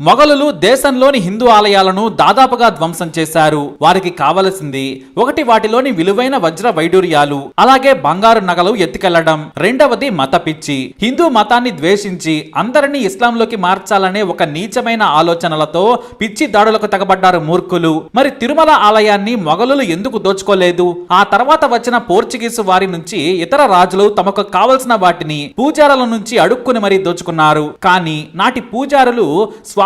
మొఘలులు దేశంలోని హిందూ ఆలయాలను దాదాపుగా ధ్వంసం చేశారు. వారికి కావలసింది ఒకటి వాటిలోని విలువైన వజ్ర వైడూర్యాలు అలాగే బంగారు నగలు ఎత్తుకెళ్ళడం. రెండవది మత పిచ్చి. హిందూ మతాన్ని ద్వేషించి అందరినీ ఇస్లాంలోకి మార్చాలనే ఒక నీచమైన ఆలోచనలతో పిచ్చి దాడులకు తగబడ్డారు మూర్ఖులు. మరి తిరుమల ఆలయాన్ని మొఘలులు ఎందుకు దోచుకోలేదు? ఆ తర్వాత వచ్చిన పోర్చుగీసు వారి నుంచి ఇతర రాజులు తమకు కావలసిన వాటిని పూజారుల నుంచి అడుక్కుని మరీ దోచుకున్నారు. కానీ నాటి పూజారులు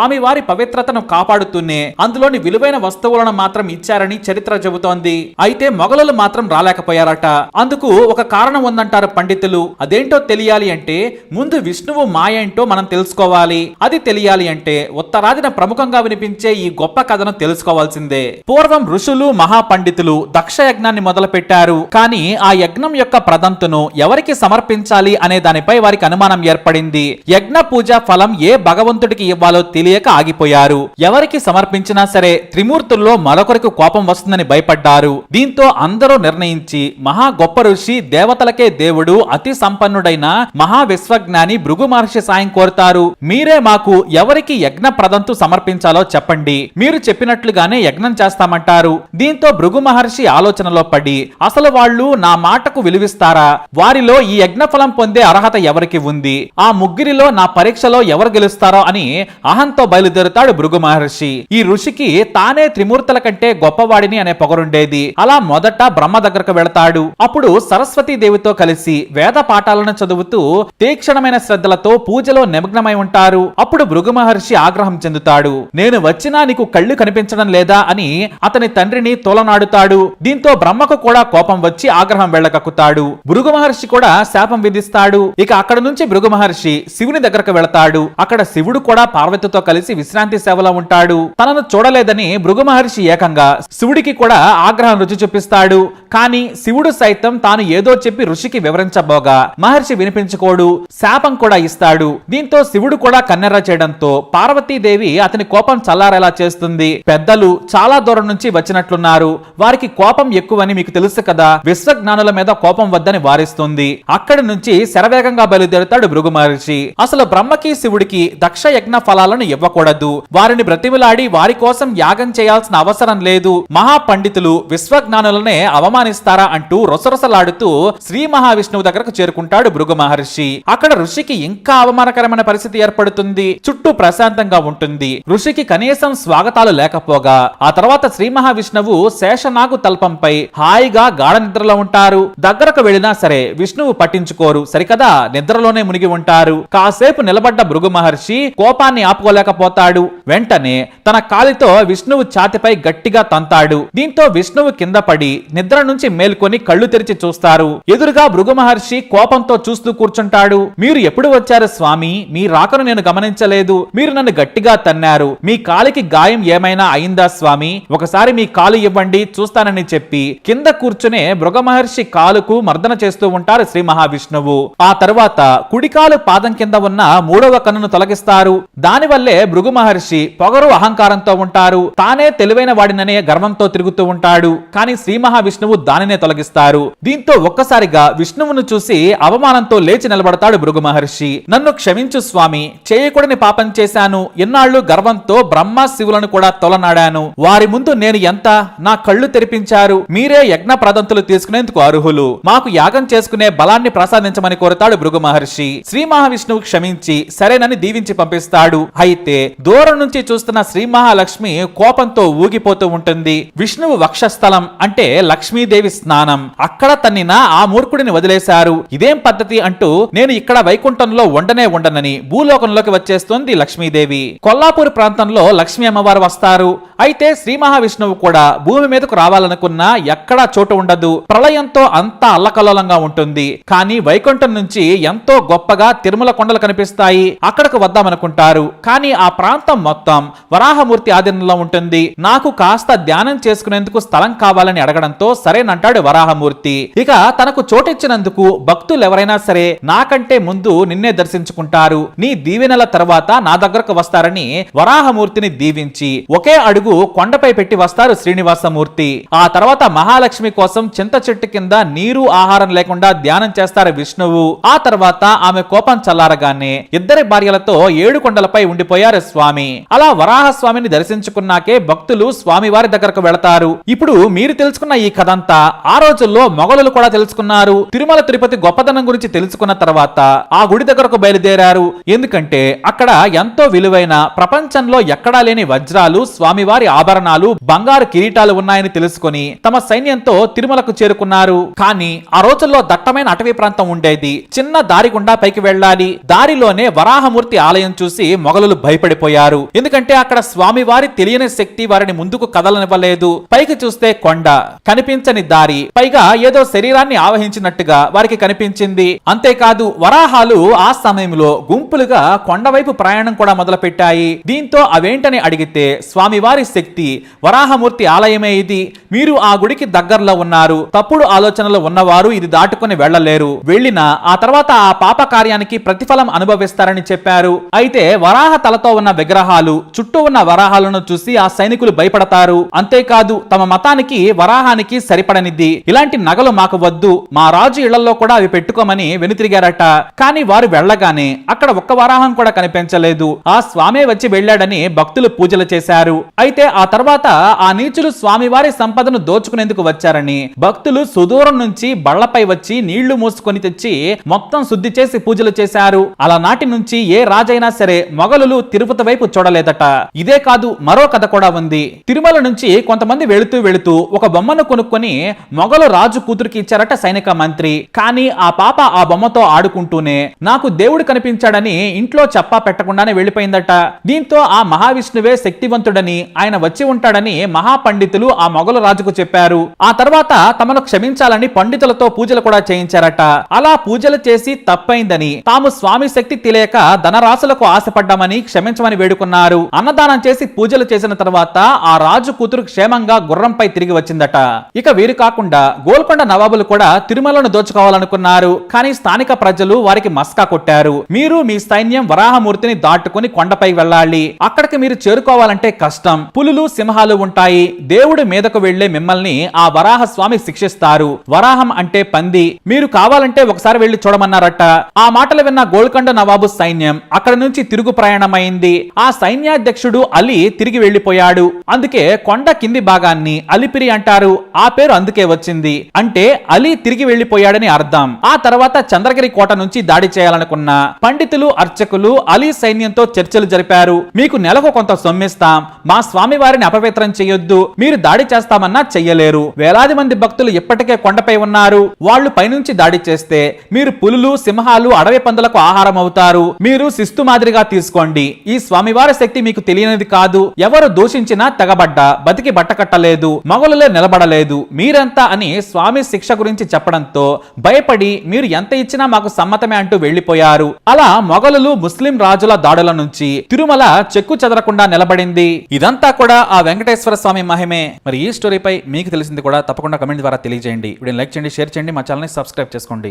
స్వామివారి పవిత్రతను కాపాడుతూనే అందులోని విలువైన వస్తువులను మాత్రం ఇచ్చారని చరిత్ర చెబుతోంది. అయితే మొఘలులు మాత్రం రాలేకపోయారట. అందుకు ఒక కారణం ఉందంటారు పండితులు. అదేంటో తెలియాలి అంటే ముందు విష్ణువు మాయ ఏంటో మనం తెలుసుకోవాలి. అది తెలియాలి అంటే ఉత్తరాదిన ప్రముఖంగా వినిపించే ఈ గొప్ప కథను తెలుసుకోవాల్సిందే. పూర్వం ఋషులు మహాపండితులు దక్ష యజ్ఞాన్ని మొదలు పెట్టారు కానీ ఆ యజ్ఞం యొక్క ప్రదంతును ఎవరికి సమర్పించాలి అనే దానిపై వారికి అనుమానం ఏర్పడింది. యజ్ఞ పూజ ఫలం ఏ భగవంతుడికి ఇవ్వాలో తెలియక ఆగిపోయారు. ఎవరికి సమర్పించినా సరే త్రిమూర్తుల్లో మరొకరికి కోపం వస్తుందని భయపడ్డారు. దీంతో అందరూ నిర్ణయించి మహా గొప్ప ఋషి దేవతలకే దేవుడు అతి సంపన్నుడైన మహా విశ్వజ్ఞాని భృగు మహర్షి సాయం కోరుతారు. మీరే మాకు ఎవరికి యజ్ఞ ప్రదంతు సమర్పించాలో చెప్పండి. మీరు చెప్పినట్లుగానే యజ్ఞం చేస్తామంటారు. దీంతో భృగు మహర్షి ఆలోచనలో పడి అసలు వాళ్ళు నా మాటకు విలువిస్తారా? వారిలో ఈ యజ్ఞ ఫలం పొందే అర్హత ఎవరికి ఉంది? ఆ ముగ్గురిలో నా పరీక్షలో ఎవరు గెలుస్తారో అని అహంతో బయలుదేరుతాడు భృగు మహర్షి. ఈ ఋషికి తానే త్రిమూర్తుల కంటే గొప్పవాడిని అనే పొగరుండేది. అలా మొదట బ్రహ్మ దగ్గరకు వెళతాడు. అప్పుడు సరస్వతీ దేవితో కలిసి వేద పాఠాలను చదువుతూ తీక్షణమైన శ్రద్ధలతో పూజలో నిమగ్నమై ఉంటారు. అప్పుడు భృగు మహర్షి ఆగ్రహం చెందుతాడు. నేను వచ్చినా నీకు కళ్ళు కనిపించడం లేదా అని అతని తండ్రిని తోలనాడుతాడు. దీంతో బ్రహ్మకు కూడా కోపం వచ్చి ఆగ్రహం వెళ్ళకక్కుతాడు భృగు మహర్షి కూడా శాపం విధిస్తాడు. ఇక అక్కడ నుంచి భృగు మహర్షి శివుని దగ్గరకు వెళతాడు. అక్కడ శివుడు కూడా పార్వతితో కలిసి విశ్రాంతి సేవలో ఉంటాడు. తనను చూడలేదని భృగు మహర్షి ఏకంగా శివుడికి కూడా ఆగ్రహం రుచి చూపిస్తాడు. కానీ శివుడు సైతం తాను ఏదో చెప్పి ఋషికి వివరించబోగా. మహర్షి వినిపించుకోడు. శాపం కూడా ఇస్తాడు. దీంతో శివుడు కూడా కన్నెర్ర చేయడంతో పార్వతీదేవి అతని కోపం చల్లారేలా చేస్తుంది. పెద్దలు చాలా దూరం నుంచి వచ్చినట్లున్నారు. వారికి కోపం ఎక్కువని మీకు తెలుసు కదా. విశ్వజ్ఞానుల మీద కోపం వద్దని వారిస్తుంది. అక్కడి నుంచి శరవేగంగా బయలుదేరుతాడు భృగు మహర్షి అసలు బ్రహ్మకి శివుడికి దక్ష యజ్ఞ ఫలాలను ఇవ్వకూడదు. వారిని బ్రతిమిలాడి వారి కోసం యాగం చేయాల్సిన అవసరం లేదు. మహా పండితులు విశ్వజ్ఞానులనే అవమానిస్తారా అంటూ రొసరొసలాడుతూ శ్రీ మహావిష్ణువు దగ్గరకు చేరుకుంటాడు భృగు మహర్షి. అక్కడ ఋషికి ఇంకా అవమానకరమైన పరిస్థితి ఏర్పడుతుంది. చుట్టూ ప్రశాంతంగా ఉంటుంది. ఋషికి కనీసం స్వాగతాలు లేకపోగా. ఆ తర్వాత శ్రీ మహావిష్ణువు శేషనాగు తల్పంపై హాయిగా గాఢ నిద్రలో ఉంటారు. దగ్గరకు వెళ్ళినా సరే విష్ణువు పట్టించుకోరు. సరికదా నిద్రలోనే మునిగి ఉంటారు. కాసేపు నిలబడ్డ భృగు మహర్షి కోపాన్ని ఆపుకోలేక ఆపుకోలేకపోతాడు వెంటనే తన కాలితో విష్ణువు ఛాతిపై గట్టిగా తంతాడు. దీంతో విష్ణువు కింద పడి నిద్ర నుంచి మేల్కొని కళ్ళు తెరిచి చూస్తారు. ఎదురుగా భృగు మహర్షి కోపంతో చూస్తూ కూర్చుంటాడు. మీరు ఎప్పుడు వచ్చారు స్వామి? మీ రాకను నేను గమనించలేదు. మీరు నన్ను గట్టిగా తన్నారు. మీ కాలికి గాయం ఏమైనా అయిందా స్వామి? ఒకసారి మీ కాలు ఇవ్వండి చూస్తానని చెప్పి కింద కూర్చునే భృగ మహర్షి కాలుకు మర్దన చేస్తూ ఉంటారు శ్రీ మహావిష్ణువు. ఆ తర్వాత కుడికాలు పాదం కింద ఉన్న మూడవ కన్నును తొలగిస్తారు. దానివల్లే భృగు మహర్షి పొగరు అహంకారంతో ఉంటారు. తానే తెలివైన వాడిననే గర్వంతో తిరుగుతూ ఉంటాడు. కానీ శ్రీ మహావిష్ణువు దానినే తొలగిస్తారు. దీంతో ఒక్కసారిగా విష్ణువును చూసి అవమానంతో లేచి నిలబడతాడు భృగు మహర్షి నన్ను క్షమించు స్వామి చేయకూడని పాపం చేశాను. ఎన్నాళ్ళు గర్వంతో బ్రహ్మ శివులను కూడా తొలనాడాను. వారి ముందు నేను ఎంత? నా కళ్ళు తెరిపించారు. మీరే యజ్ఞ ప్రదంతులు తీసుకునేందుకు అర్హులు. మాకు యాగం చేసుకునే బలాన్ని ప్రసాదించమని కోరుతాడు భృగు మహర్షి శ్రీ మహావిష్ణువు క్షమించి సరేనని దీవించి పంపిస్తాడు. అయితే దూరం నుంచి చూస్తున్న శ్రీ మహాలక్ష్మి కోపంతో ఊగిపోతూ ఉంటుంది. విష్ణువు వక్షస్థలం అంటే లక్ష్మీదేవి స్నానం. అక్కడ తన్నిన ఆ మూర్ఖుడిని వదిలేశారు. ఇదేం పద్ధతి అంటూ నేను ఇక్కడ వైకుంఠంలో ఉండనే ఉండనని భూలోకంలోకి వచ్చేస్తోంది లక్ష్మీదేవి. కొల్లాపూర్ ప్రాంతంలో లక్ష్మీ అమ్మవారు వస్తారు. అయితే శ్రీ మహావిష్ణువు కూడా భూమి మీదకు రావాలనుకున్నా ఎక్కడా చోటు ఉండదు. ప్రళయంతో అంతా అల్లకల్లోలంగా ఉంటుంది. కానీ వైకుంఠం నుంచి ఎంతో గొప్పగా తిరుమల కొండలు కనిపిస్తాయి. అక్కడకు వద్దామనుకుంటారు. కానీ ఆ ప్రాంతం మొత్తం వరాహమూర్తి ఆధీనంలో ఉంటుంది. నాకు కాస్త ధ్యానం చేసుకునేందుకు స్థలం కావాలని అడగడంతో సరేనంటాడు వరాహమూర్తి. ఇక తనకు చోటిచ్చినందుకు భక్తులు ఎవరైనా సరే నాకంటే ముందు నిన్నే దర్శించుకుంటారు. నీ దీవెనల తర్వాత నా దగ్గరకు వస్తారని వరాహమూర్తిని దీవించి ఒకే అడుగు కొండపై పెట్టి వస్తారు శ్రీనివాసమూర్తి. ఆ తర్వాత మహాలక్ష్మి కోసం చింత చెట్టు కింద నీరు ఆహారం లేకుండా ధ్యానం చేస్తారు విష్ణువు. ఆ తర్వాత ఆమె కోపం చల్లారగానే ఇద్దరి భార్యలతో ఏడు కొండలపై ఉండిపోయి వెళ్ళిపోయారు స్వామి. అలా వరాహ స్వామిని దర్శించుకున్నాకే భక్తులు స్వామి వారి దగ్గరకు వెళతారు. ఇప్పుడు మీరు తెలుసుకున్న ఈ కథంతా ఆ రోజుల్లో మొఘలులు కూడా తెలుసుకున్నారు. తిరుమల తిరుపతి గొప్పతనం గురించి తెలుసుకున్న తర్వాత ఆ గుడి దగ్గరకు బయలుదేరారు. ఎందుకంటే అక్కడ ఎంతో విలువైన ప్రపంచంలో ఎక్కడా లేని వజ్రాలు స్వామివారి ఆభరణాలు బంగారు కిరీటాలు ఉన్నాయని తెలుసుకుని తమ సైన్యంతో తిరుమలకు చేరుకున్నారు. కానీ ఆ రోజుల్లో దట్టమైన అటవీ ప్రాంతం ఉండేది. చిన్న దారి గుండా పైకి వెళ్ళాలి. దారిలోనే వరాహమూర్తి ఆలయం చూసి మొఘలులు భయపడిపోయారు. ఎందుకంటే అక్కడ స్వామివారి తెలియని శక్తి వారిని ముందుకు కదలనివ్వలేదు. పైకి చూస్తే కొండ కనిపించని దారి పైగా ఏదో శరీరాన్ని ఆవహించినట్టుగా వారికి కనిపించింది. అంతేకాదు వరాహాలు ఆ సమయంలో గుంపులుగా కొండవైపు ప్రయాణం కూడా మొదలుపెట్టాయి. దీంతో అవేంటని అడిగితే స్వామివారి శక్తి వరాహమూర్తి ఆలయమే ఇది. మీరు ఆ గుడికి దగ్గరలో ఉన్నారు. తప్పుడు ఆలోచనలు ఉన్నవారు ఇది దాటుకుని వెళ్ళలేరు. వెళ్ళినా ఆ తర్వాత ఆ పాప కార్యానికి ప్రతిఫలం అనుభవిస్తారని చెప్పారు. అయితే వరాహ తలతో ఉన్న విగ్రహాలు చుట్టూ ఉన్న వరాహాలను చూసి ఆ సైనికులు భయపడతారు. అంతేకాదు తమ మతానికి వరాహానికి సరిపడనిద్ది. ఇలాంటి నగలు మాకు వద్దు. మా రాజు ఇళ్ళలో కూడా అవి పెట్టుకోమని వెనుతిరిగారట. కానీ వారు వెళ్ళగానే అక్కడ ఒక్క వరాహం కూడా కనిపించలేదు. ఆ స్వామే వచ్చి వెళ్ళాడని భక్తులు పూజలు చేశారు. అయితే ఆ తర్వాత ఆ నీచులు స్వామివారి సంపదను దోచుకునేందుకు వచ్చారని భక్తులు సుదూరం నుంచి బళ్ళపై వచ్చి నీళ్ళు మూసుకొని తెచ్చి మొత్తం శుద్ధి చేసి పూజలు చేశారు. అలా నాటి నుంచి ఏ రాజైనా సరే మొఘలులు తిరుపతి వైపు చూడలేదట. ఇదే కాదు మరో కథ కూడా ఉంది. తిరుమల నుంచి కొంతమంది వెళుతూ వెళుతూ ఒక బొమ్మను కొనుక్కొని మొగలు రాజు కూతురికి ఇచ్చారట సైనిక మంత్రి. కానీ ఆ పాప ఆ బొమ్మతో ఆడుకుంటూనే నాకు దేవుడు కనిపించాడని ఇంట్లో చెప్పా పెట్టకుండానే వెళ్ళిపోయిందట. దీంతో ఆ మహావిష్ణువే శక్తివంతుడని ఆయన వచ్చి ఉంటాడని మహాపండితులు ఆ మొగలు రాజుకు చెప్పారు. ఆ తర్వాత తమను క్షమించాలని పండితులతో పూజలు కూడా చేయించారట. అలా పూజలు చేసి తప్పైందని తాము స్వామి శక్తి తెలియక ధనరాశులకు ఆశపడ్డామని క్షమించమని వేడుకున్నారు. అన్నదానం చేసి పూజలు చేసిన తర్వాత ఆ రాజు కూతురు క్షేమంగా గుర్రంపై తిరిగి వచ్చిందట. ఇక వీరు కాకుండా గోల్కొండ నవాబులు కూడా తిరుమలను దోచుకోవాలనుకున్నారు. కానీ స్థానిక ప్రజలు వారికి మస్కా కొట్టారు. మీరు మీ సైన్యం వరాహమూర్తిని దాటుకుని కొండపై వెళ్ళాలి. అక్కడికి మీరు చేరుకోవాలంటే కష్టం. పులులు సింహాలు ఉంటాయి. దేవుడి మీదకు వెళ్ళే మిమ్మల్ని ఆ వరాహ స్వామి శిక్షిస్తారు. వరాహం అంటే పంది. మీరు కావాలంటే ఒకసారి వెళ్ళి చూడమన్నారట. ఆ మాటలు విన్న గోల్కొండ నవాబు సైన్యం అక్కడ నుంచి తిరుగు ప్రయాణమైంది. ఆ సైన్యాధ్యక్షుడు అలీ తిరిగి వెళ్ళిపోయాడు అందుకే కొండ కింది భాగాన్ని అలిపిరి అంటారు. ఆ పేరు అందుకే వచ్చింది. అంటే అలీ తిరిగి వెళ్ళిపోయాడని అర్థం. ఆ తర్వాత చంద్రగిరి కోట నుంచి దాడి చేయాలనుకున్న పండితులు అర్చకులు అలీ సైన్యంతో చర్చలు జరిపారు. మీకు నెలకు కొంత సొమ్మిస్తాం. మా స్వామి వారిని అపవిత్రం చేయొద్దు. మీరు దాడి చేస్తామన్నా చెయ్యలేరు. వేలాది మంది భక్తులు ఇప్పటికే కొండపై ఉన్నారు. వాళ్ళు పైనుంచి దాడి చేస్తే మీరు పులులు సింహాలు అడవి పందులకు ఆహారం అవుతారు. మీరు శిస్తు మాదిరిగా తీసుకోండి. ఈ స్వామివారి శక్తి మీకు తెలియనిది కాదు. ఎవరు దూషించినా తెగబడ్డా బతికి బట్టకట్టలేదు మొగలులే నిలబడలేదు మీరంతా అని స్వామి శిక్ష గురించి చెప్పడంతో భయపడి మీరు ఎంత ఇచ్చినా మాకు సమ్మతమే అంటూ వెళ్ళిపోయారు అలా మొఘలులు ముస్లిం రాజుల దాడుల నుంచి తిరుమల చెక్కు చెదరకుండా నిలబడింది. ఇదంతా కూడా ఆ వెంకటేశ్వర స్వామి మహిమే. మరి ఈ స్టోరీపై మీకు తెలిసింది కూడా తప్పకుండా కమెంట్ ద్వారా తెలియజేయండి. వీడియో లైక్ చేయండి షేర్ చేయండి మా ఛానల్ని సబ్స్క్రైబ్ చేసుకోండి.